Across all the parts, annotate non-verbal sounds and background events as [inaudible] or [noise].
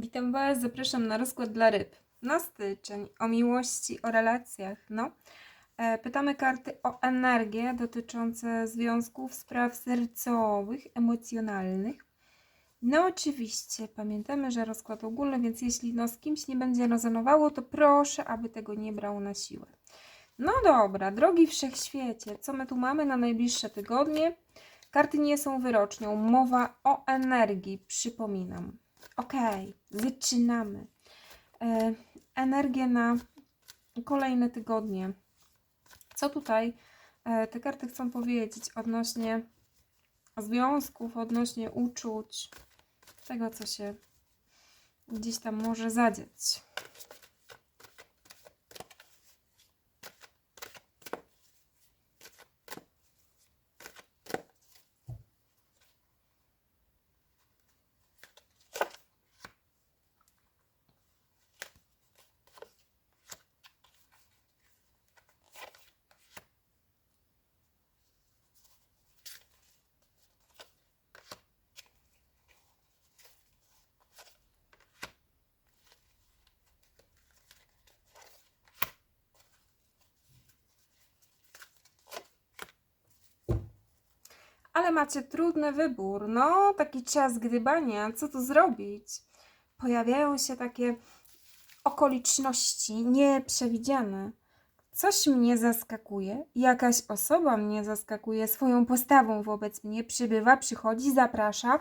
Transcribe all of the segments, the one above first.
Witam Was, zapraszam na rozkład dla ryb. Na styczeń, o miłości, o relacjach, no. E, Pytamy karty o energię dotyczące związków, spraw sercowych, emocjonalnych. No oczywiście, pamiętamy, że rozkład ogólny, więc jeśli no z kimś nie będzie rezonowało, to proszę, aby tego nie brał na siłę. No dobra, drogi wszechświecie, co my tu mamy na najbliższe tygodnie? Karty nie są wyrocznią, mowa o energii, przypominam. Okej, zaczynamy. E, energię na kolejne tygodnie. Co tutaj e, te karty chcą powiedzieć odnośnie związków, odnośnie uczuć, tego co się gdzieś tam może zadzieć. Ale macie trudny wybór. No, taki czas gdybania, co tu zrobić? Pojawiają się takie okoliczności nieprzewidziane. Coś mnie zaskakuje, jakaś osoba mnie zaskakuje swoją postawą wobec mnie, przybywa, przychodzi, zaprasza,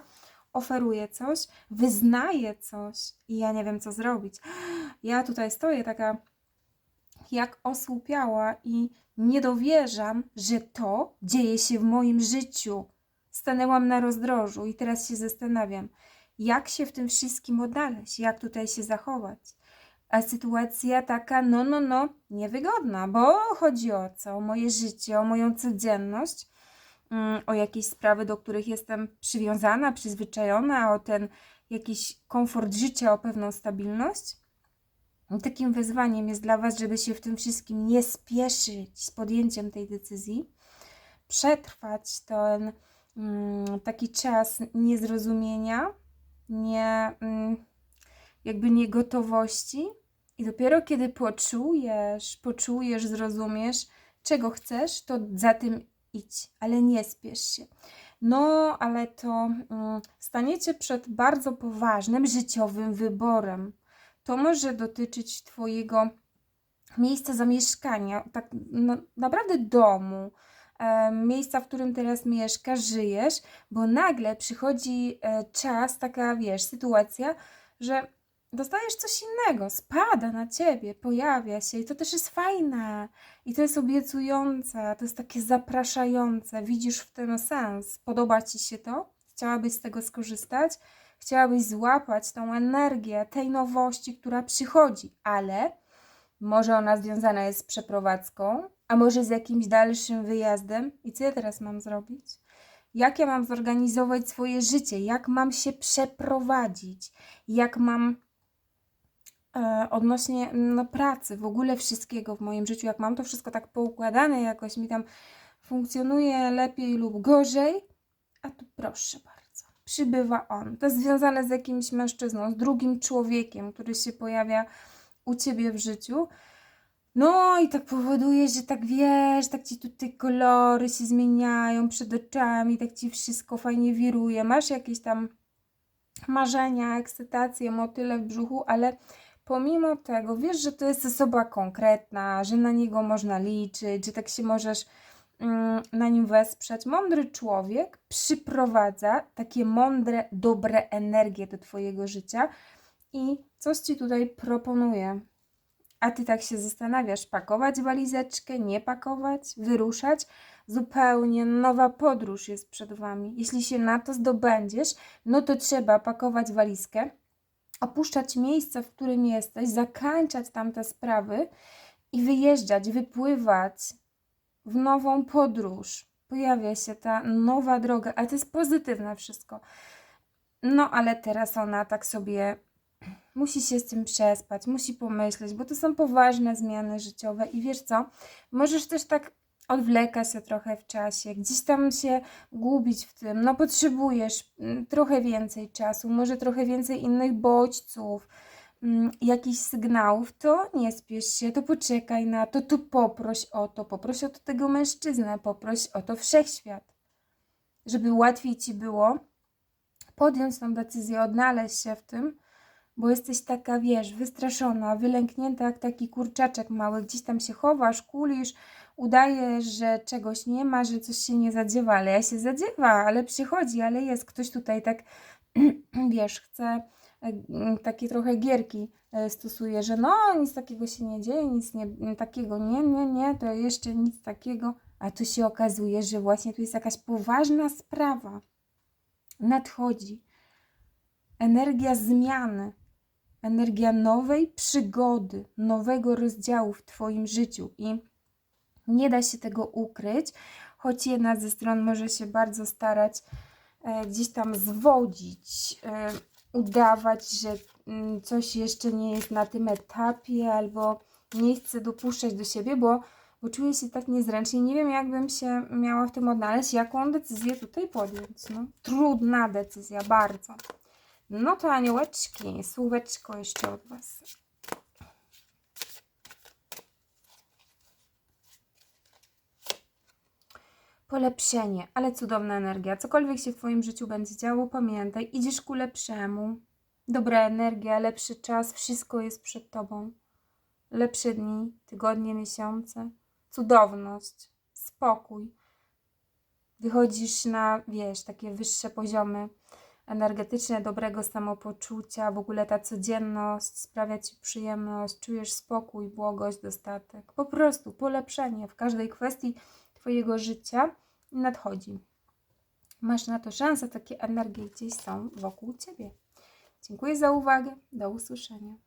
oferuje coś, wyznaje coś i ja nie wiem, co zrobić. Ja tutaj stoję taka jak osłupiała i nie dowierzam, że to dzieje się w moim życiu. Stanęłam na rozdrożu i teraz się zastanawiam, jak się w tym wszystkim odnaleźć, jak tutaj się zachować. A sytuacja taka, no, no, no, niewygodna, bo chodzi o co? O moje życie, o moją codzienność, mm, o jakieś sprawy, do których jestem przywiązana, przyzwyczajona, o ten jakiś komfort życia, o pewną stabilność. Takim wyzwaniem jest dla Was, żeby się w tym wszystkim nie spieszyć z podjęciem tej decyzji, przetrwać ten taki czas niezrozumienia, nie, mm, jakby niegotowości. I dopiero kiedy poczujesz, poczujesz, zrozumiesz, czego chcesz, to za tym idź, ale nie spiesz się. No, ale to mm, staniecie przed bardzo poważnym życiowym wyborem to może dotyczyć Twojego miejsca zamieszkania, tak no, naprawdę domu, miejsca, w którym teraz mieszkasz, żyjesz, bo nagle przychodzi e, czas, taka wiesz, sytuacja, że dostajesz coś innego, spada na ciebie, pojawia się i to też jest fajne. I to jest obiecujące, to jest takie zapraszające, widzisz w tym sens, podoba ci się to, chciałabyś z tego skorzystać? Chciałabyś złapać tą energię tej nowości, która przychodzi, ale może ona związana jest z przeprowadzką, a może z jakimś dalszym wyjazdem. I co ja teraz mam zrobić? Jak ja mam zorganizować swoje życie? Jak mam się przeprowadzić? Jak mam e, odnośnie no, pracy, w ogóle wszystkiego w moim życiu, jak mam to wszystko tak poukładane, jakoś mi tam funkcjonuje lepiej lub gorzej, a tu proszę bardzo przybywa on. To jest związane z jakimś mężczyzną, z drugim człowiekiem, który się pojawia u ciebie w życiu. No i tak powoduje, że tak wiesz, tak ci tutaj kolory się zmieniają przed oczami, tak ci wszystko fajnie wiruje. Masz jakieś tam marzenia, ekscytacje, motyle w brzuchu, ale pomimo tego wiesz, że to jest osoba konkretna, że na niego można liczyć, że tak się możesz Mm, na nim wesprzeć. Mądry człowiek przyprowadza takie mądre, dobre energie do Twojego życia i coś Ci tutaj proponuje. A Ty tak się zastanawiasz, pakować walizeczkę, nie pakować, wyruszać. Zupełnie nowa podróż jest przed Wami. Jeśli się na to zdobędziesz, no to trzeba pakować walizkę, opuszczać miejsce, w którym jesteś, zakańczać tamte sprawy i wyjeżdżać, wypływać, w nową podróż. Pojawia się ta nowa droga, ale to jest pozytywne wszystko. No, ale teraz ona tak sobie musi się z tym przespać, musi pomyśleć, bo to są poważne zmiany życiowe i wiesz co? Możesz też tak odwleka się trochę w czasie, gdzieś tam się gubić w tym, no potrzebujesz mm, trochę więcej czasu, może trochę więcej innych bodźców, mm, jakichś sygnałów, to nie spiesz się, to poczekaj na to, to poproś o to, poproś o to tego mężczyznę, poproś o to wszechświat, żeby łatwiej ci było podjąć tą decyzję, odnaleźć się w tym, bo jesteś taka, wiesz, wystraszona, wylęknięta jak taki kurczaczek mały, gdzieś tam się chowasz, kulisz, udajesz, że czegoś nie ma, że coś się nie zadziewa, ale ja się zadziewa, ale przychodzi, ale jest. Ktoś tutaj tak, [clears throat] wiesz, chce e, takie trochę gierki e, stosuje, że no, nic takiego się nie dzieje, nic nie, takiego nie, nie, nie, to jeszcze nic takiego, a tu się okazuje, że właśnie tu jest jakaś poważna sprawa, nadchodzi. Energia zmiany, energia nowej przygody, nowego rozdziału w Twoim życiu i nie da się tego ukryć, choć jedna ze stron może się bardzo starać e, gdzieś tam zwodzić, e, udawać, że mm, coś jeszcze nie jest na tym etapie albo nie chce dopuszczać do siebie, bo, bo czuję się tak niezręcznie. Nie wiem, jakbym się miała w tym odnaleźć, jaką decyzję tutaj podjąć. No. Trudna decyzja, bardzo. No to aniołeczki, słóweczko jeszcze od Was. Polepszenie, ale cudowna energia. Cokolwiek się w Twoim życiu będzie działo, pamiętaj, idziesz ku lepszemu. Dobra energia, lepszy czas, wszystko jest przed Tobą. Lepsze dni, tygodnie, miesiące. Cudowność, spokój. Wychodzisz na, wiesz, takie wyższe poziomy energetyczne, dobrego samopoczucia, w ogóle ta codzienność sprawia Ci przyjemność, czujesz spokój, błogość, dostatek. Po prostu polepszenie w każdej kwestii Twojego życia nadchodzi. Masz na to szansę, takie energie gdzieś są wokół Ciebie. Dziękuję za uwagę. Do usłyszenia.